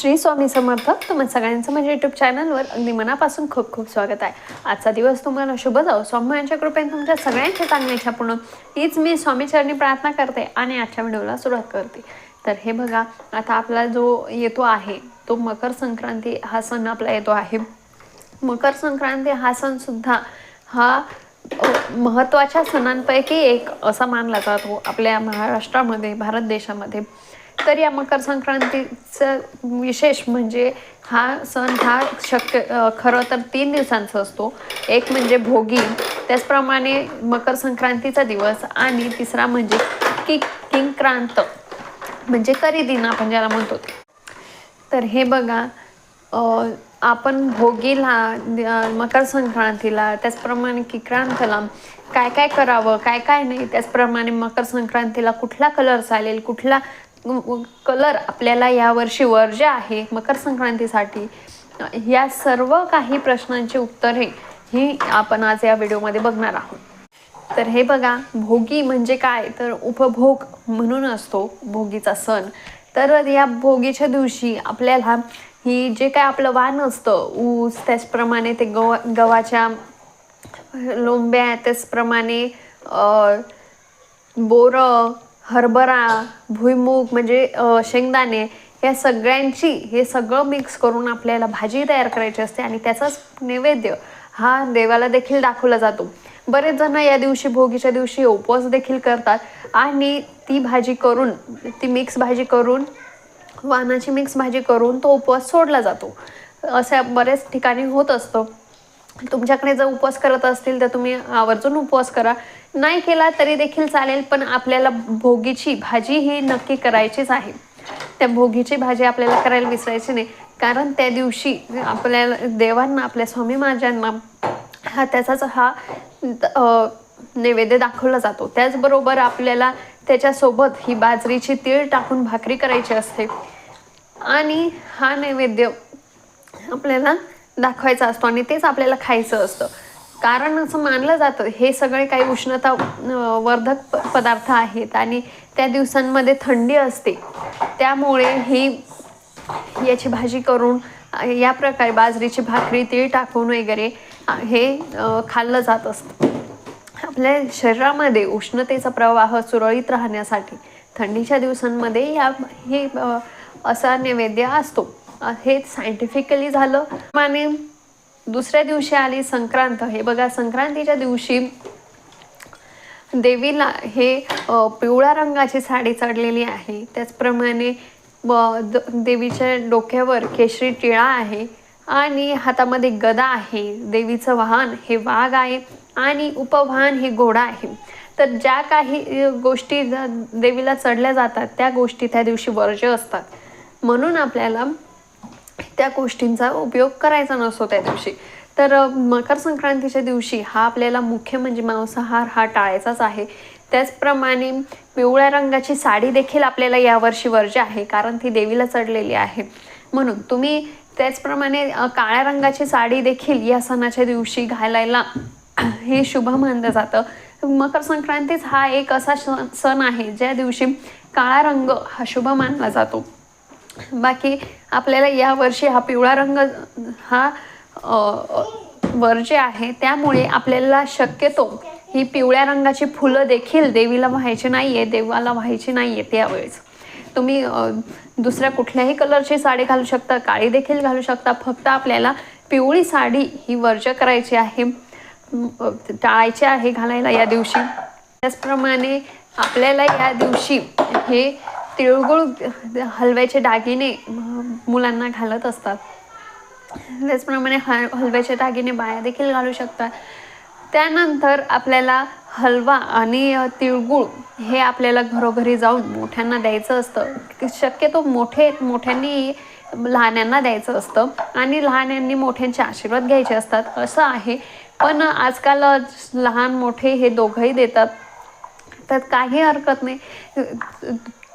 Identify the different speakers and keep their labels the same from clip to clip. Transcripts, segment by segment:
Speaker 1: श्री स्वामी समर्थ. तुम्हा सगळ्यांचं माझ्या युट्यूब चॅनलवर अगदी मनापासून खूप खूप स्वागत आहे. आजचा दिवस तुम्हाला शुभ जाऊ स्वामींच्या कृपेने तुमच्या सगळ्यांच्या चांगल्या इच्छा पूर्ण हीच मी स्वामीचरणी प्रार्थना करते आणि आजच्या व्हिडिओला सुरुवात करते. तर हे बघा आता आपला जो येतो आहे तो मकर संक्रांती हा सण आपला येतो आहे. मकर संक्रांती हा सण सुद्धा हा महत्त्वाच्या सणांपैकी एक असा मानला जातो आपल्या महाराष्ट्रामध्ये भारत देशामध्ये. तर या मकर संक्रांतीचं विशेष म्हणजे हा सण हा शक्य खरं तर तीन दिवसांचा असतो. एक म्हणजे भोगी त्याचप्रमाणे मकर संक्रांतीचा दिवस आणि तिसरा म्हणजे कि किंक्रांत म्हणजे करी दिन आपण ज्याला म्हणतो. तर हे बघा आपण भोगीला मकर संक्रांतीला त्याचप्रमाणे किक्रांतला काय काय करावं काय काय नाही त्याचप्रमाणे मकर संक्रांतीला कुठला कलर चालेल कुठला कलर आपल्याला यावर्षी वर्ज्य आहे मकर संक्रांतीसाठी या सर्व काही प्रश्नांची उत्तरे ही आपण आज या व्हिडिओमध्ये बघणार आहोत. तर हे बघा भोगी म्हणजे काय? तर उपभोग म्हणून असतो भोगीचा सण. तर या भोगीच्या दिवशी आपल्याला ही जे काय आपलं वाण असतं ऊस त्याचप्रमाणे ते गव गव्हाच्या लोंब्या त्याचप्रमाणे बोरं हरभरा भुईमूग म्हणजे शेंगदाणे या सगळ्यांची हे सगळं मिक्स करून आपल्याला भाजी तयार करायची असते आणि त्याचाच नैवेद्य हा देवाला देखील दाखवला जातो. बरेच जण या दिवशी भोगीच्या दिवशी उपवास देखील करतात आणि ती भाजी करून ती मिक्स भाजी करून वानाची मिक्स भाजी करून तो उपवास सोडला जातो. असं बऱ्याच ठिकाणी होत असतं. तुमच्याकडे जर उपवास करत असतील तर तुम्ही आवर्जून उपवास करा. नाही केला तरी देखील चालेल पण आपल्याला भोगीची भाजी ही नक्की करायचीच आहे. त्या भोगीची भाजी आपल्याला करायला विसरायची नाही. कारण त्या दिवशी आपल्याला देवांना आपल्या स्वामी महाराजांना हा त्याचाच हा नैवेद्य दाखवला जातो. त्याचबरोबर आपल्याला त्याच्यासोबत ही बाजरीची तीळ टाकून भाकरी करायची असते. आणि हा नैवेद्य आपल्याला दाखवायचा असतो आणि तेच आपल्याला खायचं असतं. कारण असं मानलं जातं हे सगळे काही उष्णता वर्धक प- पदार्थ आहेत आणि त्या दिवसांमध्ये थंडी असते. त्यामुळे ही याची भाजी करून या प्रकारे बाजरीची भाकरी तीळ टाकून वगैरे हे खाल्लं जात असतं. आपल्या शरीरामध्ये उष्णतेचा प्रवाह सुरळीत राहण्यासाठी थंडीच्या दिवसांमध्ये या हे असा नैवेद्य असतो. हे सायंटिफिकली झालं. आणि दुसऱ्या दिवशी आली संक्रांत. हे बघा संक्रांतीच्या दिवशी देवीला हे पिवळ्या रंगाची साडी चढलेली आहे. त्याचप्रमाणे द- देवीच्या डोक्यावर केशरी टिळा आहे आणि हातामध्ये गदा आहे. देवीचं वाहन हे वाघ आहे आणि उपवाहन हे घोडा आहे. तर ज्या काही गोष्टी ज- देवीला चढल्या जातात त्या गोष्टी त्या दिवशी वर्ज्य असतात. म्हणून आपल्याला त्या गोष्टींचा उपयोग करायचा नसतो त्या दिवशी. तर मकर संक्रांतीच्या दिवशी हा आपल्याला मुख्य म्हणजे मांसाहार हा टाळायचाच आहे. त्याचप्रमाणे पिवळ्या रंगाची साडी देखील आपल्याला यावर्षी वर्ज्य आहे कारण ती देवीला चढलेली आहे. म्हणून तुम्ही त्याचप्रमाणे काळ्या रंगाची साडी देखील या सणाच्या दिवशी घालायला हे शुभ मानलं जातं. मकर संक्रांतीच हा एक असा सण सण आहे ज्या दिवशी काळा रंग हा शुभ मानला जातो. बाकी आपल्याला या वर्षी हा पिवळा रंग हा अ, वर्ज्य आहे त्यामुळे आपल्याला शक्यतो ही पिवळ्या रंगाची फुलं देखील देवीला व्हायची नाही आहे देवाला व्हायची नाही आहे त्यावेळेस. तुम्ही दुसऱ्या कुठल्याही कलरची साडी घालू शकता काळी देखील घालू शकता फक्त आपल्याला पिवळी साडी ही वर्ज्य करायची आहे टाळायची आहे घालायला या दिवशी. त्याचप्रमाणे आपल्याला या दिवशी हे तिळगुळ हलव्याचे दागिने मुलांना घालत असतात. त्याचप्रमाणे हल हलव्याचे दागिने बाया देखील घालू शकतात. त्यानंतर आपल्याला हलवा आणि तिळगुळ हे आपल्याला घरोघरी जाऊन मोठ्यांना द्यायचं असतं. शक्यतो मोठे मोठ्यांनी लहान्यांना द्यायचं असतं आणि लहान्यांनी मोठ्यांचे आशीर्वाद घ्यायचे असतात. असं आहे. पण आजकाल लहान मोठे हे दोघंही देतात. तर काही हरकत नाही.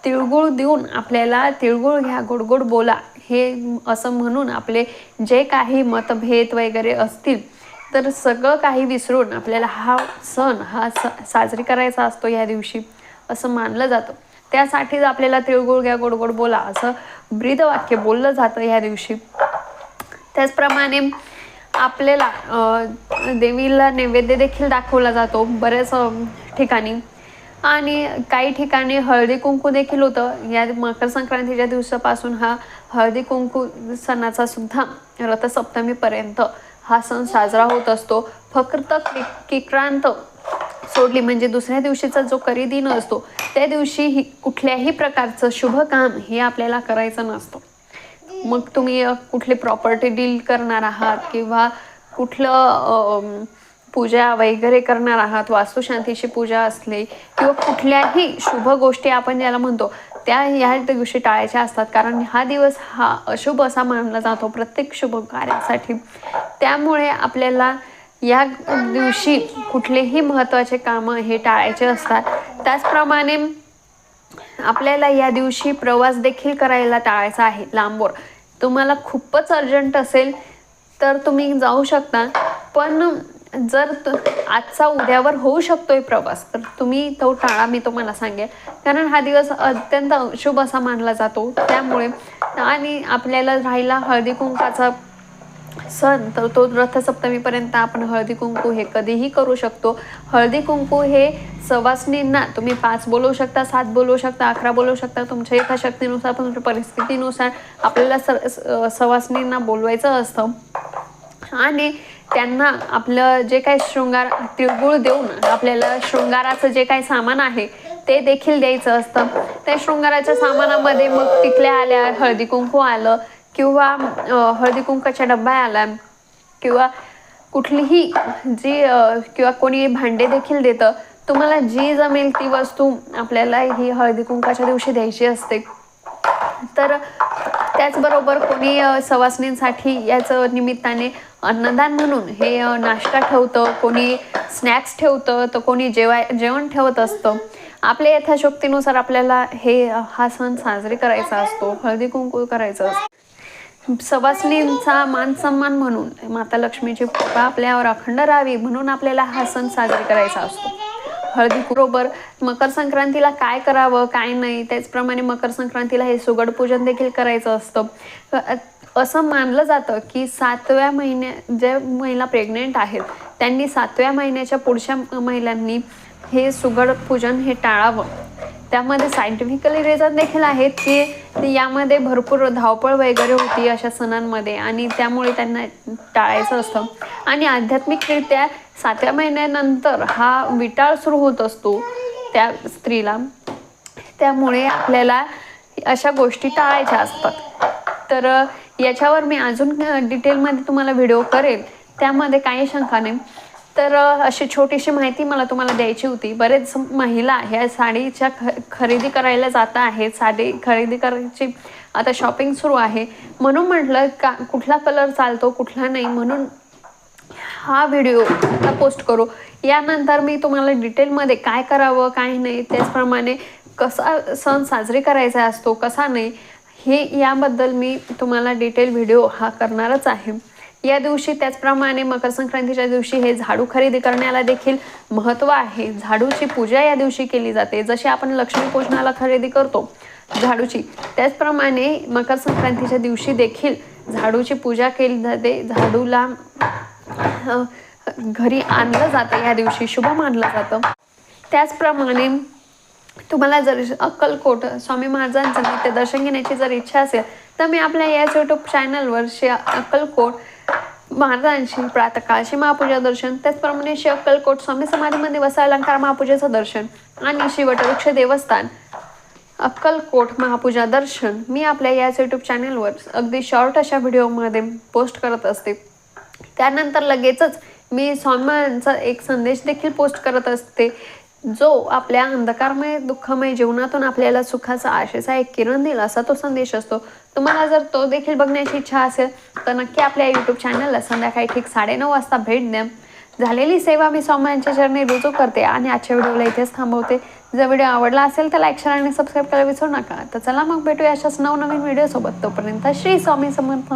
Speaker 1: तिळगुळ देऊन आपल्याला तिळगुळ घ्या गोडगोड बोला. हे असं म्हणून आपले जे काही मतभेद वगैरे असतील तर सगळं काही विसरून आपल्याला हा सण हा स साजरी करायचा असतो या दिवशी असं मानलं जातं. त्यासाठीच आपल्याला तिळगुळ घ्या गोडगोड बोला असं ब्रीदवाक्य बोललं जातं ह्या दिवशी. त्याचप्रमाणे आपल्याला देवीला नैवेद्य देखील दाखवला जातो बऱ्याच ठिकाणी. आणि काही ठिकाणी हळदी कुंकू देखील होतं. या मकर संक्रांतीच्या दिवसापासून हा हळदी कुंकू सणाचा सुद्धा रथसप्तमीपर्यंत हा सण साजरा होत असतो. फक्त किक्रांत सोडली म्हणजे दुसऱ्या दिवशीचा जो करी दिन असतो त्या दिवशी ही कुठल्याही प्रकारचं शुभ काम हे आपल्याला करायचं नसतं. मग तुम्ही कुठली प्रॉपर्टी डील करणार आहात किंवा कुठलं पूजा वगैरे करणार आहात वास्तुशांतीची पूजा असली किंवा कुठल्याही शुभ गोष्टी आपण ज्याला म्हणतो त्या ह्या दिवशी टाळायच्या असतात. कारण हा दिवस हा अशुभ असा मानला जातो प्रत्येक शुभ कार्यासाठी. त्यामुळे आपल्याला या दिवशी कुठलेही महत्त्वाचे कामं हे टाळायचे असतात. त्याचप्रमाणे आपल्याला या दिवशी प्रवास देखील करायला टाळायचा आहे लांबवर. तुम्हाला खूपच अर्जंट असेल तर तुम्ही जाऊ शकता. पण जर तु आजचा उद्यावर होऊ शकतोय प्रवास तर तुम्ही तो टाळा मी तुम्हाला सांगेल कारण हा दिवस अत्यंत शुभ असा मानला जातो. त्यामुळे आणि आपल्याला राहिला हळदी कुंकाचा सण तर तो रथसप्तमीपर्यंत आपण हळदी कुंकू हे कधीही करू शकतो. हळदी कुंकू हे सवासनींना तुम्ही पाच बोलवू शकता सात बोलवू शकता अकरा बोलवू शकता. तुमच्या यथाशक्तीनुसार तुमच्या परिस्थितीनुसार आपल्याला स स- सवासनींना बोलवायचं असतं. आणि त्यांना आपलं जे काही शृंगार तिळगुळ देऊन आपल्याला शृंगाराचं जे काही सामान आहे ते देखील द्यायचं असतं. त्या शृंगाराच्या सामानामध्ये मग टिकल्या आल्या हळदी कुंकू आलं किंवा हळदी कुंकाच्या डब्बा आल्या किंवा कुठलीही जी किंवा कोणी भांडे देखील देतं तुम्हाला जी जमेल ती वस्तू आपल्याला ही हळदी कुंकाच्या दिवशी द्यायची असते. तर त्याचबरोबर कोणी सवासणींसाठी सवासनींसाठी याचं निमित्ताने अन्नदान म्हणून हे नाश्ता ठेवतं कोणी स्नॅक्स ठेवतं तर कोणी जेवाय जेवण ठेवत असतं. आपल्या यथाशक्तीनुसार आपल्याला हे हा सण साजरे करायचा असतो. हळदी कुंकू करायचं असतं. सवासनींचा मान सन्मान म्हणून माता लक्ष्मीची कृपा आपल्यावर अखंड राहावी म्हणून आपल्याला हा सण साजरे करायचा असतो. हळदी बरोबर मकर संक्रांतीला काय करावं काय नाही त्याचप्रमाणे मकर संक्रांतीला हे सुगड पूजन देखील करायचं असतं. असं मानलं जातं की सातव्या महिन्या ज्या महिला प्रेग्नेंट आहेत त्यांनी सातव्या महिन्याच्या पुढच्या महिलांनी हे सुगड पूजन हे टाळावं. त्यामध्ये सायंटिफिकली रिझन देखील आहेत की ते यामध्ये भरपूर धावपळ वगैरे होती अशा सणांमध्ये आणि त्यामुळे त्यांना टाळायचं असतं. आणि आध्यात्मिकरित्या सातव्या महिन्यानंतर हा विटाळ सुरू होत असतो त्या स्त्रीला. त्यामुळे आपल्याला अशा गोष्टी टाळायच्या असतात. तर याच्यावर मी अजून डिटेलमध्ये तुम्हाला व्हिडिओ करेल. त्यामध्ये काही शंका नाही. तर अशी छोटीशी माहिती मला तुम्हाला द्यायची होती. बरेच महिला ह्या साडीच्या ख खरेदी करायला जात आहेत. साडी खरेदी करायची आता शॉपिंग सुरू आहे. म्हणून म्हटलं का कुठला कलर चालतो कुठला नाही म्हणून हा व्हिडिओ आता पोस्ट करू. यानंतर मी तुम्हाला डिटेलमध्ये काय करावं काय नाही त्याचप्रमाणे कसा सण साजरी करायचा असतो कसा नाही हे याबद्दल मी तुम्हाला डिटेल व्हिडिओ हा करणारच आहे. या दिवशी त्याचप्रमाणे मकर संक्रांतीच्या दिवशी हे झाडू खरेदी करण्याला देखील महत्त्व आहे. झाडूची पूजा या दिवशी केली जाते. जशी आपण लक्ष्मी पूजनाला खरेदी करतो झाडूची त्याचप्रमाणे मकर संक्रांतीच्या दिवशी देखील झाडूची पूजा केली जाते. झाडूला घरी आणलं जातं या दिवशी शुभ मानलं जातं. त्याचप्रमाणे तुम्हाला जर अक्कलकोट स्वामी महाराजांचं नित्य दर्शन घेण्याची जर इच्छा असेल तर मी आपल्या याच यूट्यूब चॅनलवर श अक्कलकोट महाराजांशी प्रातकाळची महापूजा दर्शन त्याचप्रमाणे श्री अक्कलकोट स्वामी समाधीमध्ये वसा अलंकार महापूजेचं दर्शन आणि श्री वटवृक्ष देवस्थान. अक्कलकोट महापूजा दर्शन मी आपल्या याच यूट्यूब चॅनलवर अगदी शॉर्ट अशा व्हिडिओमध्ये पोस्ट करत असते. त्यानंतर लगेचच मी स्वामींचा एक संदेश देखील पोस्ट करत असते. जो आपल्या अंधकारमय दुःखमय जीवनातून आपल्याला सुखाचा आशेचा एक किरण देईल असा तो संदेश असतो. तुम्हाला जर तो देखील बघण्याची इच्छा असेल तर नक्की आपल्या यूट्यूब चॅनलला संध्याकाळी ठीक साडेनऊ वाजता भेट द्या. झालेली सेवा मी स्वामींच्या चरणी रुजू करते आणि आजच्या व्हिडिओला इथेच थांबवते. जर व्हिडिओ आवडला असेल तर लाईक शेअर आणि सबस्क्राईब करायला विसरू नका. तर चला मग भेटूया अशाच नवनवीन व्हिडिओसोबत तोपर्यंत श्री स्वामी समर्थ.